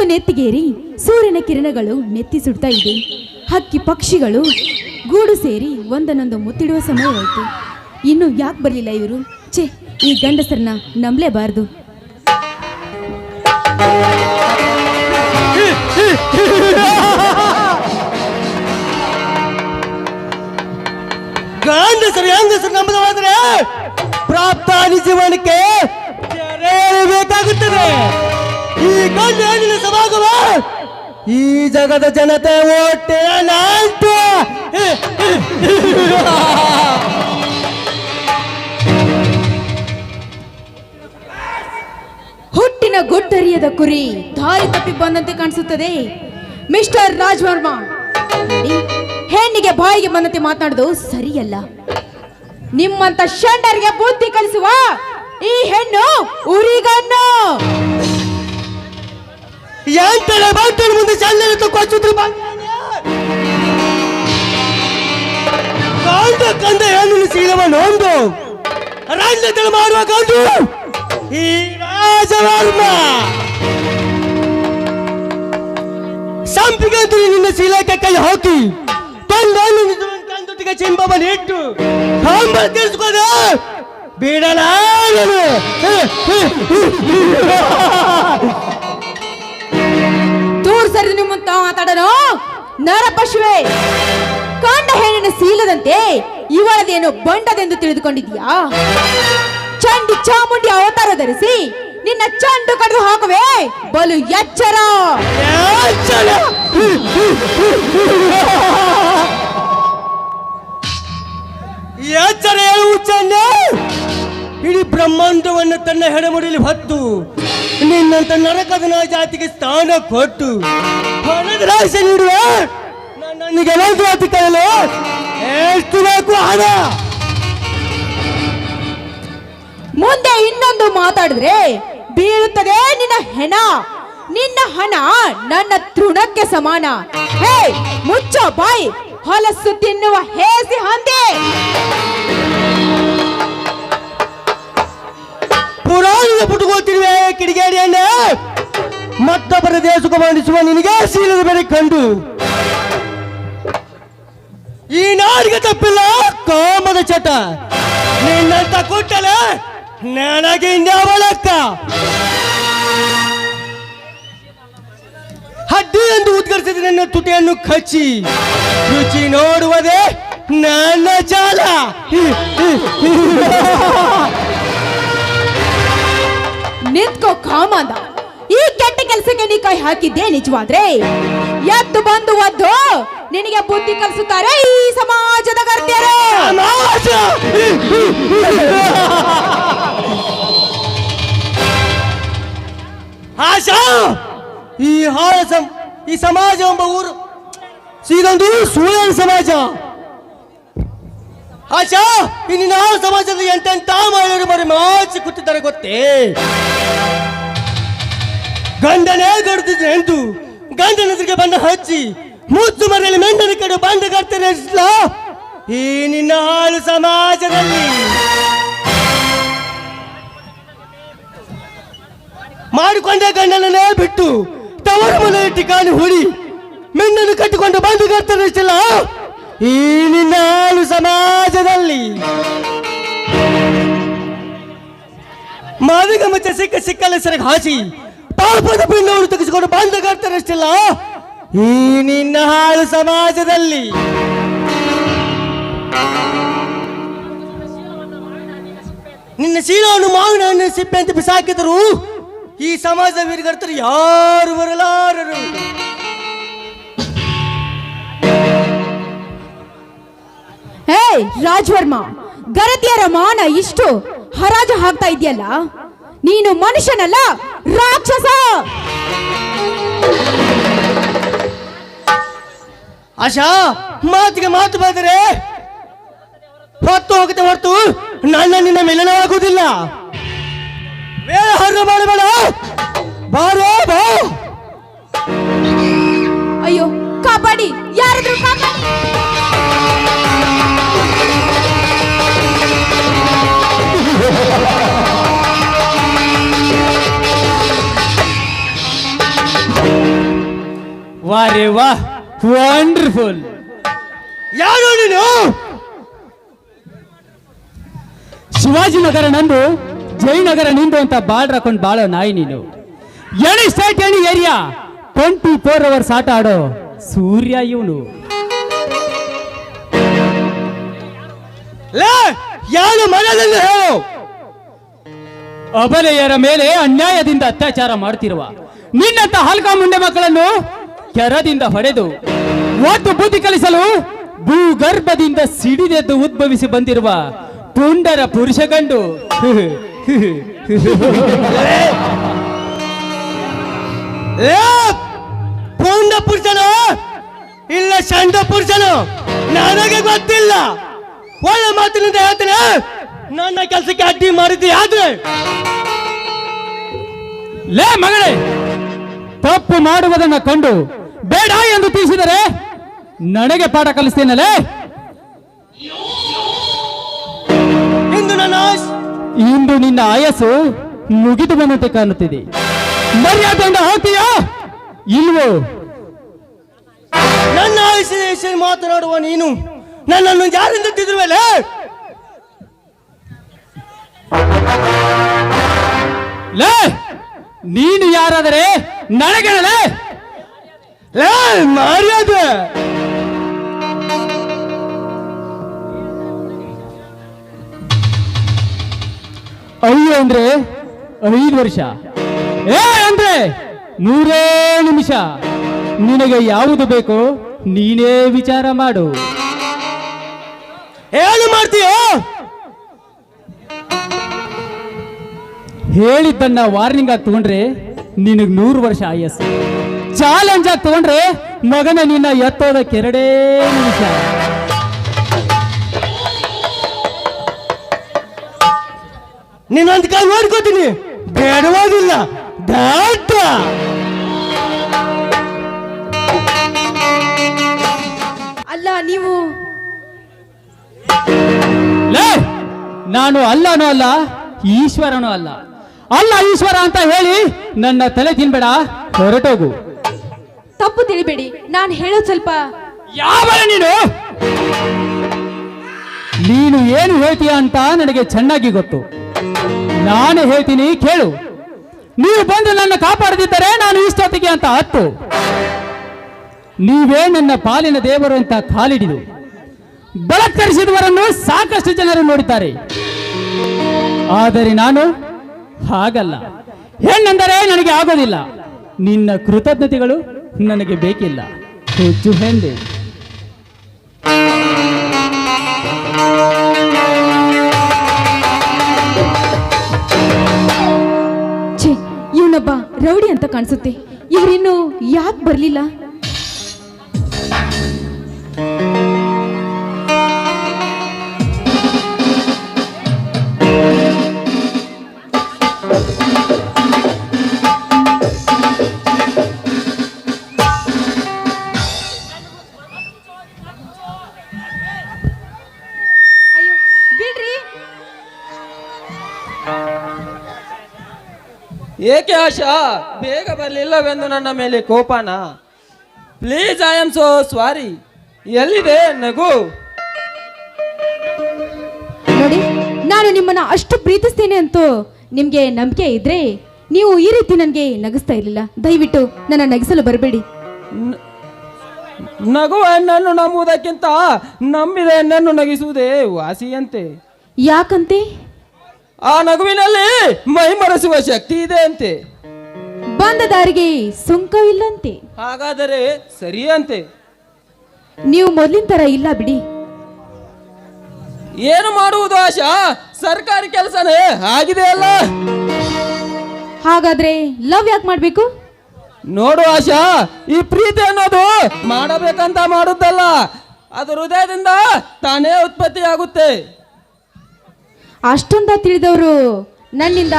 ಹೊತ್ತು ನೆತ್ತಿಗೇರಿ ಸೂರ್ಯನ ಕಿರಣಗಳು ನೆತ್ತಿ ಸುಡ್ತಾ ಇದೆ. ಹಕ್ಕಿ ಪಕ್ಷಿಗಳು ಗೂಡು ಸೇರಿ ಒಂದನ್ನೊಂದು ಮುತ್ತಿಡುವ ಸಮಯವಾಯಿತು. ಇನ್ನು ಯಾಕೆ ಬರಲಿಲ್ಲ ಇವರು? ಛೇ, ಈ ಗಂಡಸರನ್ನ ನಂಬಲೇಬಾರ್ದು. ಗಂಡಸರು, ಹೆಂಗಸರು ನಂಬದವಾದ್ರೆ? ಪ್ರಾಪ್ತ ಜೀವನಕ್ಕೆ ಬೇಕಾಗುತ್ತದೆ. ಈ ಕಣ್ಣು ನಿಲ್ಲಿಸಬಾಗುವ ಈ ಜಗದ ಜನತೆ ಓಟೆ ನಾಯ್ತು. ಹುಟ್ಟಿನ ಗುಡ್ಡರಿಯದ ಕುರಿ ದಾರಿ ತಪ್ಪಿ ಬಂದಂತೆ ಕಾಣಿಸುತ್ತದೆ. ಮಿಸ್ಟರ್ ರಾಜ್ವರ್ಮ ನೋಡಿ, ಹೆಣ್ಣಿಗೆ ಬಾಯಿಗೆ ಬಂದಂತೆ ಮಾತನಾಡೋದು ಸರಿಯಲ್ಲ. ನಿಮ್ಮಂತ ಷಂಡರಿಗೆ ಬುದ್ಧಿ ಕಲಿಸುವ ಈ ಹೆಣ್ಣು ಉರಿಗಣ್ಣು. ಎಂಟರ ಬಂಟರ ಮುಂದೆ ಚಂದನ ಕೊಚ್ಚಿದ್ರು ಕಾಂಡ ಕಂದ ಹೆಣ್ಣಿನ ಶೀಲವನ್ನು ಒಂದು ರಾಜ್ಯದಲ್ಲಿ ಮಾಡುವ ಗಂಡು. ಈ ರಾಜವರ್ಮ. ಸಂಪಿಗಂತೂ ನಿನ್ನ ಶೀಲಕ್ಕೆ ಕೈ ಹಾಕಿ. ತಂದನ್ನು ಕಂದೊಟ್ಟಿಗೆ ಚಿಂಬವನ್ನು ಇಟ್ಟು ಹಂಬ ತಿಳಿಸ್ಕೊಂಡ ಬಿಡಲಾರನು. ಸರಿದು ನಿಮ್ಮಂತ ಮಾತಾಡನು? ನರ ಪಶುವೆ, ಕಾಂಡ ಹೆಣ್ಣಿನ ಸೀಲದಂತೆ ಇವಳದೇನು ಬಂಡದೆಂದು ತಿಳಿದುಕೊಂಡಿದ್ಯಾ ಚಂಡಿ ಚಾಮುಂಡಿ ಅವತಾರ ಧರಿಸಿ ನಿನ್ನ ಚಂಡು ಕಡಿದು ಹಾಕುವೆ, ಬಲು ಎಚ್ಚರ. ಎಚ್ಚರ! ಹೇಳು ಚೆನ್ನ ಇಡೀ ಬ್ರಹ್ಮಾಂಡವನ್ನು ತನ್ನ ಹೆಡಮುಡಿಲಿ ಹೊತ್ತು, ನಿನ್ನಂತ ನರಕದನ ಜಾತಿಗೆ ಸ್ಥಾನ ಕೊಟ್ಟು, ಹಣದ ರಾಶಿ ನೀಡುವ. ಜಾತಿ ಅತಿ ಕರೆಯಲು ಎಷ್ಟು ಬೇಕು ಹಣ? ಮುಂದೆ ಇನ್ನೊಂದು ಮಾತಾಡಿದ್ರೆ, ಬೀಳುತ್ತದೆ ನಿನ್ನ ಹೆಣ. ನಿನ್ನ ಹಣ ನನ್ನ ತೃಣಕ್ಕೆ ಸಮಾನ. ಹೇ, ಮುಚ್ಚ ಬಾಯಿ, ಹೊಲಸು ತಿನ್ನುವ ಹೇಸಿ ಹಂದಿ. ಪುರಾಣದ ಪುಟುಕೋತಿರುವೆ ಕಿಡಿಗೇಡಿಯನ್ನ ಮತ್ತೊಬ್ಬರ ದೇಶಕ್ಕೆ ಬಂಧಿಸುವ ನಿನಗೆ ಶೀಲದ ಬೆಲೆ ಕಂಡು. ಈ ನಾಡಿಗೆ ತಪ್ಪಿಲ್ಲ, ಕಾಮದ ಚಟ. ನಿನ್ನಂತ ಕೊಟ್ಟಲ ನನಗೆ ಇನ್ಯಾವಳಕ್ಕ ಹಡ್ಡಿ ಎಂದು ಉದ್ಗರಿಸಿದ ನನ್ನ ತುಟಿಯನ್ನು ಕಚ್ಚಿ. ರುಚಿ ನೋಡುವುದೇ ನನ್ನ ಜಾಲ. ನಿಂತ್ಕೋ ಕಾಮಂದ. ಈ ಕೆಟ್ಟ ಕೆಲಸಕ್ಕೆ ನೀ ಕೈ ಹಾಕಿದ್ದೆ ನಿಜವಾದ್ರೆ? ಎದ್ದು ಬಂದು ಒದ್ದು, ನಿನಗೆ ಬುದ್ಧಿ ಕಲಿಸುತ್ತಾರೆ ಈ ಸಮಾಜದ ಗರ್ತಿಯರು. ಆಶಾ! ಈ ಹಾಳ ಸಂ ಈ ಸಮಾಜ ಎಂಬ ಊರು ಇದೊಂದು ಸುಳ್ಳು ಸಮಾಜ. ಆಶಾ, ಈ ನಿನ್ನ ಸಮಾಜದಲ್ಲಿ ಎಂತೆಂತ ಮಹಿಳೆಯರು ಬರೀ ಮಾಚಿ ಕೂತಿದ್ದಾರೆ ಗೊತ್ತೇ? ಗಂಡನೇ ಗಡ್ದಿದ್ರೆ ಎಂದು ಗಂಡನ ಬಂದ ಹಚ್ಚಿ ಮುದ್ದು ಮನೆಯಲ್ಲಿ ಮೆಂಡನ ಕಡೆ ಬಂಡ ಕಟ್ತೇನೆ? ಈ ನಿನ್ನ ಹಾಳು ಸಮಾಜದಲ್ಲಿ. ಮಾಡಿಕೊಂಡ ಗಂಡನನ್ನೇ ಬಿಟ್ಟು ತವರು ಮನೆ ಠಿಕಾಣಿ ಹುಡಿ ಮೆಂಡನ್ನು ಕಟ್ಟಿಕೊಂಡು ಬಂದು ಕಟ್ತಾರೆ ಈ ನಿನ್ನ ಹಾಳು ಸಮಾಜದಲ್ಲಿ. ಮಾದಿಗ ಮತ್ತೆ ಸಿಕ್ಕ ಸಿಕ್ಕಲ್ಲ ಸರಿಗೆ ಹಾಸಿ ಪಾಪದ ಪಿಂಡವನ್ನು ತೆಗೆಸಿಕೊಂಡು ಬಂದ ಈ ನಿನ್ನ ಹಾಳು ಸಮಾಜದಲ್ಲಿ. ನಿನ್ನ ಶೀಲವನ್ನು ಮಾವಿನ ಹಣ್ಣಿನ ಸಿಪ್ಪೆ ಅಂತ ಬಿಸಾಕಿದರು ಈ ಸಮಾಜ ವೀರಗರ್ತರು ಯಾರು ಬರಲಾರರು? ಹೇ ರಾಜ್ವರ್ಮ, ಗರತಿಯರ ಮಾನ ಇಷ್ಟು ಹರಾಜು ಹಾಕ್ತಾ ಇದೆಯಲ್ಲ? ನೀನು ಮನುಷ್ಯನಲ್ಲ ರಾಕ್ಷಸ! ಆಶಾ ಮಾತಿಗೆ ಮಾತು ಬಂದರೆ ಹೊತ್ತು ಹೋಗುತ್ತೆ ಹೊರತು ನನ್ನ ನಿನ್ನ ಮಿಲನವಾಗುವುದಿಲ್ಲ ಆಗುವುದಿಲ್ಲ. ಹರ್ರ ಮಾಡಬೇಡ ಬಾರೋ ಬಾ. ಅಯ್ಯೋ ಕಾಪಾಡಿ. ಯಾರಾದ್ರೂ ಕಾಪಾಡಿ. ವಾ ರೇ ವಾ ವಂಡರ್ಫುಲ್ ಯಾರು ನೀನು ಶಿವಾಜಿನಗರ ನಂದು, ಜಯನಗರ ನಿಂದು ಅಂತ ಬಾಳ್ ಹಾಕೊಂಡು ಬಾಳೋ ನಾಯಿ ನೀನು. Any state any area twenty four hours ಆಟ ಆಡೋ ಸೂರ್ಯ ಇವನು. ಯಾರು ಮನದಲ್ಲಿ ಹೇಳು. ಅಬಲೆಯರ ಮೇಲೆ ಅನ್ಯಾಯದಿಂದ ಅತ್ಯಾಚಾರ ಮಾಡ್ತಿರುವ ನಿನ್ನಂತ ಹಲ್ಕಾ ಮುಂಡೆ ಮಕ್ಕಳನ್ನು ಕೆರದಿಂದ ಹೊಡೆದು ಒಟ್ಟು ಬುದ್ಧಿ ಕಲಿಸಲು ಭೂಗರ್ಭದಿಂದ ಸಿಡಿದೆದ್ದು ಉದ್ಭವಿಸಿ ಬಂದಿರುವ ಪುಂಡರ ಪುರುಷ ಗಂಡು. ಪುಂಡ ಪುರುಷನು ಇಲ್ಲ ಚಂಡ ಪುರುಷನು? ನನಗೆ ಗೊತ್ತಿಲ್ಲ. ಒಳ್ಳೆ ಮಾತಿನಿಂದ ಹೇಳ್ತೇನೆ. ನನ್ನ ಕೆಲಸಕ್ಕೆ ಅಡ್ಡಿ ಮಾಡಿದ್ದೆ ಆದ್ರೆ. ಲೇ ಮಗಳೇ ತಪ್ಪು ಮಾಡುವುದನ್ನ ಕಂಡು ಬೇಡ ಎಂದು ತಿಳಿಸಿದರೆ ನನಗೆ ಪಾಠ ಕಲಿಸ್ತೇನಲೇ? ಇಂದು ನನ್ನ ಇಂದು ನಿನ್ನ ಆಯಸ್ಸು ಮುಗಿದು ಬಂದಂತೆ ಕಾಣುತ್ತಿದೆ. ಮರ್ಯಾದೆಯಿಂದ ಹೋಗ್ತೀಯಾ ಇಲ್ವೋ? ನನ್ನ ಆಯಸ್ಸಿನ ವಿಷಯ ಮಾತನಾಡುವ ನೀನು ನನ್ನನ್ನು ಯಾರಿಂದ ತಿದ್ರುವಲೆ ಲೇ ನೀನು ಯಾರಾದರೆ ನನಗೆ ಲೇ, ಮರ್ಯಾದೆ. ಅಯ್ಯೋ, ಅಂದ್ರೆ ಐದು ವರ್ಷ. ಏ, ಅಂದ್ರೆ ನೂರೇ ನಿಮಿಷ. ನಿನಗೆ ಯಾವುದು ಬೇಕು ನೀನೇ ವಿಚಾರ ಮಾಡು. ಏನು ಮಾಡ್ತೀಯ? ಹೇಳಿದ್ದನ್ನ ವಾರ್ನಿಂಗ್ ಆಗಿ ತಗೊಂಡ್ರೆ ನಿನಗೆ ನೂರು ವರ್ಷ ಆಯಸ್ಸು. ಚಾಲೆಂಜ್ ಆಗಿ ತಗೊಂಡ್ರೆ ಮಗನ ನಿನ್ನ ಎತ್ತೋದಕ್ಕೆ ಎರಡೇ ನಿಮಿಷ. ನಿನ್ನೊಂದು ಕೈ ನೋಡ್ಕೋತೀನಿ. ಬೇಡವಾಗಿಲ್ಲ. ಅಲ್ಲ ನೀವು ಲೇ ನಾನು ಅಲ್ಲನೂ ಅಲ್ಲ ಈಶ್ವರನೂ ಅಲ್ಲ. ಅಲ್ಲ ಈಶ್ವರ ಅಂತ ಹೇಳಿ ನನ್ನ ತಲೆ ತಿನ್ಬೇಡ ಹೊರಟೋಗು. ತಪ್ಪು ತಿಳಿಬೇಡಿ. ನಾನು ಹೇಳೋದು ಸ್ವಲ್ಪ ಯಾವ ನೀನು? ನೀನು ಏನು ಹೇಳ್ತೀಯ ಅಂತ ನನಗೆ ಚೆನ್ನಾಗಿ ಗೊತ್ತು. ನಾನು ಹೇಳ್ತೀನಿ, ಕೇಳು. ನೀವು ಬಂದು ನನ್ನ ಕಾಪಾಡದಿದ್ದರೆ ನಾನು ಇಷ್ಟೊತ್ತಿಗೆ ಅಂತ ಹತ್ತು ನೀವೇ ನನ್ನ ಪಾಲಿನ ದೇವರು ಅಂತ ಕಾಲಿಡಿದು. ಬಲತ್ಕರಿಸಿದವರನ್ನು ಸಾಕಷ್ಟು ಜನರು ನೋಡಿದ್ದಾರೆ. ಆದರೆ ನಾನು ಹಾಗಲ್ಲ. ಹೆಣ್ಣೆಂದರೆ ನನಗೆ ಆಗೋದಿಲ್ಲ. ನಿನ್ನ ಕೃತಜ್ಞತೆಗಳು ನನಗೆ ಬೇಕಿಲ್ಲ. ಹುಚ್ಚು ಹೆಂದೆ. ಇವನೊಬ್ಬ ರೌಡಿ ಅಂತ ಕಾಣಿಸುತ್ತೆ. ಇವರಿನ್ನು ಯಾಕೆ ಬರಲಿಲ್ಲ? ಬೇಗ ಬರಲಿಲ್ಲವೆಂದು ನನ್ನ ಮೇಲೆ ಕೋಪನ. Please I am so sorry ಎಲ್ಲಿದೆ ನಗು? ನೋಡಿ ನಾನು ನಿಮ್ಮನ್ನ ಅಷ್ಟು ಪ್ರೀತಿಸ್ತೇನೆ ಅಂತೂ ನಿಮ್ಗೆ ನಂಬಿಕೆ ಇದ್ರೆ ನೀವು ಈ ರೀತಿ ನನಗೆ ನಗಿಸ್ತಾ ಇರಲಿಲ್ಲ. ದಯವಿಟ್ಟು ನನ್ನ ನಗಿಸಲು ಬರಬೇಡಿ. ನಗು ನಗುವ ಹೆಣ್ಣನ್ನು ನಂಬುವುದಕ್ಕಿಂತ ನಂಬಿದೆ ಹೆಣ್ಣನ್ನು ನಗಿಸುವುದೇ ವಾಸಿಯಂತೆ. ಯಾಕಂತೆ? ಆ ನಗುವಿನಲ್ಲಿ ಮೈಮರೆಸುವ ಶಕ್ತಿ ಇದೆ ಅಂತೆ. ಬಂದ ದಾರಿಗೆ ಸುಂಕವಿಲ್ಲಂತೆ. ಹಾಗಾದರೆ ಸರಿಯಂತೆ. ನೀವು ಮೊದಲಿನ ತರ ಇಲ್ಲ ಬಿಡಿ. ಏನು ಮಾಡುವುದು ಆಶಾ? ಸರ್ಕಾರಿ ಕೆಲಸನೇ? ಆಗಿದೆ ಅಲ್ಲ? ಹಾಗಾದ್ರೆ ಲವ್ ಯಾಕೆ ಮಾಡ್ಬೇಕು? ನೋಡು ಆಶಾ ಈ ಪ್ರೀತಿ ಅನ್ನೋದು ಮಾಡಬೇಕಂತ ಮಾಡುದಲ್ಲ ಅದು ಹೃದಯದಿಂದ ತಾನೇ ಉತ್ಪತ್ತಿಯಾಗುತ್ತೆ. ಅಷ್ಟೊಂದ ತಿಳಿದವರು ನನ್ನಿಂದ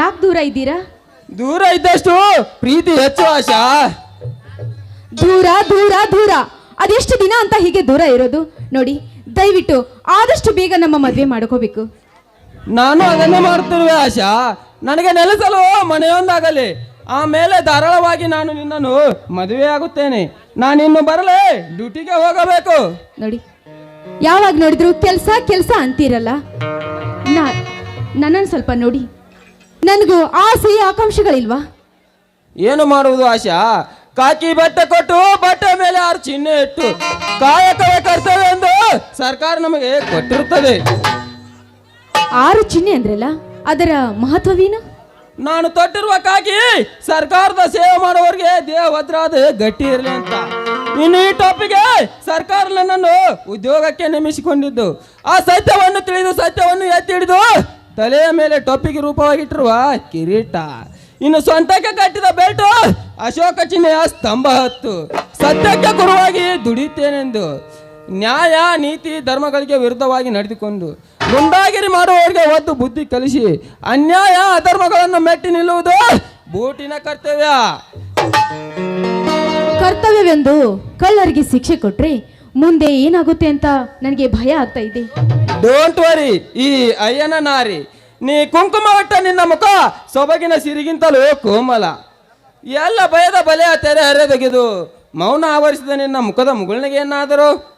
ಯಾಕೆ ದೂರ ಇದ್ದೀರಾ? ದೂರ ಇದ್ದಷ್ಟು ಪ್ರೀತಿ ಹೆಚ್ಚು ಆಶಾ. ದೂರ ದೂರ ದೂರ. ಅದೆಷ್ಟು ದಿನ ಅಂತ ಹೀಗೆ ದೂರ ಇರೋದು? ನೋಡಿ ದಯವಿಟ್ಟು ಆದಷ್ಟು ಬೇಗ ನಮ್ಮ ಮದುವೆ ಮಾಡ್ಕೋಬೇಕು. ನಾನು ಅದನ್ನೇ ಮಾಡ್ತಿರುವೆ ಆಶಾ. ನನಗೆ ನೆಲೆಸಲು ಮನೆಯೊಂದಾಗಲಿ. ಆಮೇಲೆ ಧಾರಾಳವಾಗಿ ನಾನು ನಿನ್ನನ್ನು ಮದುವೆ ಆಗುತ್ತೇನೆ. ನಾನಿನ್ನು ಬರಲೇ ಡ್ಯೂಟಿಗೆ ಹೋಗಬೇಕು. ನೋಡಿ ಯಾವಾಗ ನೋಡಿದ್ರು ಕೆಲಸ ಕೆಲಸ ಅಂತೀರಲ್ಲ? ನಾ ನನ್ನನ್ನು ಸ್ವಲ್ಪ ನೋಡಿ. ನನಗೂ ಆಸೆ ಆಕಾಂಕ್ಷೆಗಳಿಲ್ವಾ? ಏನು ಮಾಡುವುದು ಆಶಾ? ಕಾಕಿ ಬಟ್ಟೆ ಕೊಟ್ಟು ಬಟ್ಟೆ ಮೇಲೆ ಆರು ಚಿಹ್ನೆ ಇಟ್ಟು ಕಾಯಕವೇ ಕರ್ತವ್ಯ ಎಂದು ಸರ್ಕಾರ ನಮಗೆ ಕೊಟ್ಟಿರುತ್ತದೆ. ಆರು ಚಿಹ್ನೆ ಅಂದ್ರಲ್ಲ ಅದರ ಮಹತ್ವವೇನು? ನಾನು ತೊಟ್ಟಿರುವ ಕಾಕಿ ಸರ್ಕಾರದ ಸೇವೆ ಮಾಡುವವರಿಗೆ ದೇಹ ಅದು ಗಟ್ಟಿ ಇರಲಿ ಅಂತ. ಇನ್ನು ಈ ಟಾಪಿಗೆ ಸರ್ಕಾರ ನನ್ನನ್ನು ಉದ್ಯೋಗಕ್ಕೆ ನೇಮಿಸಿಕೊಂಡಿದ್ದು. ಆ ಸತ್ಯವನ್ನು ತಿಳಿದು ಸತ್ಯವನ್ನು ಎತ್ತಿ ಹಿಡಿದು ತಲೆಯ ಮೇಲೆ ಟೊಪ್ಪಿಗೆ ರೂಪವಾಗಿಟ್ಟಿರುವ ಕಿರೀಟ. ಇನ್ನು ಸ್ವಂತಕ್ಕೆ ಕಟ್ಟಿದ ಬೆಲ್ಟು, ಅಶೋಕ ಚಿಹ್ನೆಯ ಸ್ತಂಭ ಹತ್ತು. ಸತ್ಯಕ್ಕೆ ಗುರುವಾಗಿ ದುಡಿತೇನೆಂದು ನ್ಯಾಯ, ನೀತಿ, ಧರ್ಮಗಳಿಗೆ ವಿರುದ್ಧವಾಗಿ ನಡೆದುಕೊಂಡು ಗುಂಡಾಗಿರಿ ಮಾಡುವವರಿಗೆ ಒದ್ದು ಬುದ್ಧಿ ಕಲಿಸಿ ಅನ್ಯಾಯ, ಅಧರ್ಮಗಳನ್ನು ಮೆಟ್ಟಿ ನಿಲ್ಲುವುದು ಬೂಟಿನ ಕರ್ತವ್ಯ. ಕರ್ತವ್ಯವೆಂದು ಕಳ್ಳರಿಗೆ ಶಿಕ್ಷೆ ಕೊಟ್ರೆ ಮುಂದೆ ಏನಾಗುತ್ತೆ ಅಂತ ನನಗೆ ಭಯ ಆಗ್ತಾ ಇದೆ. ಡೋಂಟ್ ವರಿ ಈ ಅಯ್ಯನ ನಾರಿ. ನೀ ಕುಂಕುಮ ಒಟ್ಟ ನಿನ್ನ ಮುಖ, ಸೊಬಗಿನ ಸಿರಿಗಿಂತಲೂ ಕೋಮಲ. ಎಲ್ಲ ಭಯದ ಬಲೆ ತೆರೆ ಹರಿದೊಗೆದು ಮೌನ ಆವರಿಸಿದ ನಿನ್ನ ಮುಖದ ಮುಗುಳ್ನಿಗೆ ಏನಾದರೂ?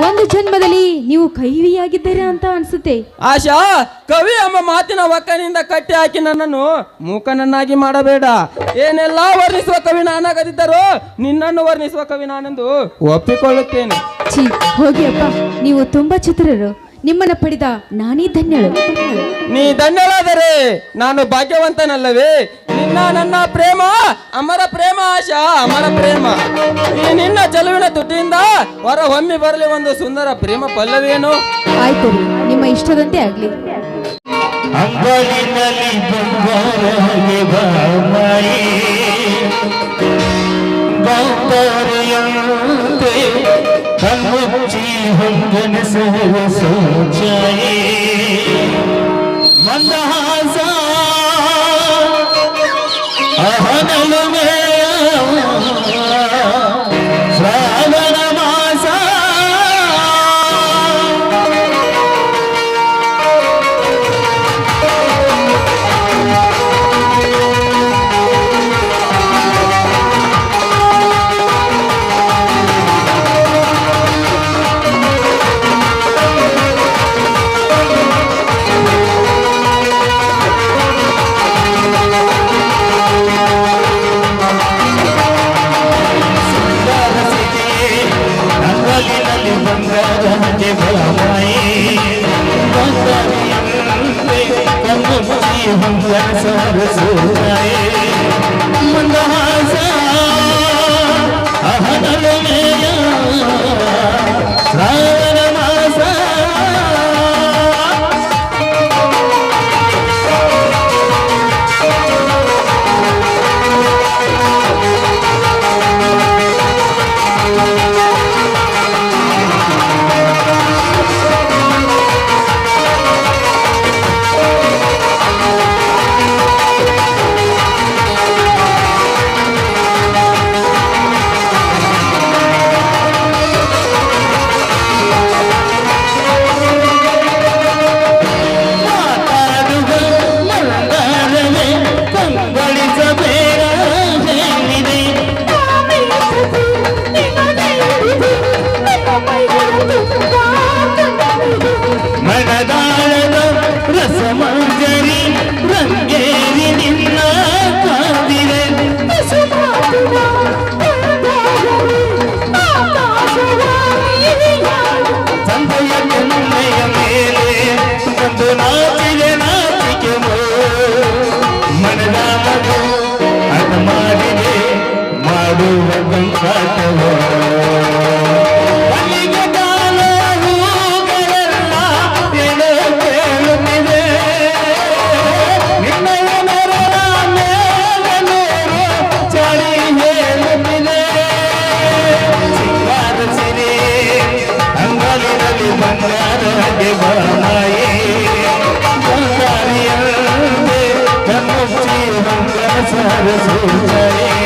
ಒಂದು ಜನ್ಮದಲ್ಲಿ ನೀವು ಕೈವಿಯಾಗಿದ್ದೀರಾ ಅಂತ ಅನ್ಸುತ್ತೆ. ಆಶಾ ಕವಿ ಎಂಬ ಮಾತಿನ ಒಕ್ಕನಿಂದ ಕಟ್ಟಿ ಹಾಕಿ ನನ್ನನ್ನು ಮೂಕನನ್ನಾಗಿ ಮಾಡಬೇಡ. ಏನೆಲ್ಲ ವರ್ಣಿಸುವ ಕವಿ ನಾನಾಗದಿದ್ದರೂ ನಿನ್ನನ್ನು ವರ್ಣಿಸುವ ಕವಿ ನಾನೆಂದು ಒಪ್ಪಿಕೊಳ್ಳುತ್ತೇನೆ. ಛೀ ಹೋಗಿ ಅಪ್ಪ. ನೀವು ತುಂಬಾ ಚಿತ್ರರು. ನಿಮ್ಮನ್ನ ಪಡೆದ ನಾನೇ ಧನ್ಯಳು. ನೀ ಧನ್ಯಳಾದರೆ ನಾನು ಭಾಗ್ಯವಂತನಲ್ಲವೇ? ನಿನ್ನ ನನ್ನ ಪ್ರೇಮ ಅಮರ ಪ್ರೇಮ ಆಶಾ ಅಮರ ಪ್ರೇಮ. ಈ ನಿನ್ನ ಚಲುವಿನ ತುಟಿಯಿಂದ ಹೊರ ಹೊಮ್ಮಿ ಬರಲಿ ಒಂದು ಸುಂದರ ಪ್ರೇಮ ಪಲ್ಲವೇನು? ಆಯ್ತು ರೀ ನಿಮ್ಮ ಇಷ್ಟದಂತೆ ಆಗ್ಲಿ. ಕಣ್ಣುಚ್ಚಿ ಸೋಚಾಯಿ ಮಂದಹಾಸ శ్రావణ Yeah. सर सोचाए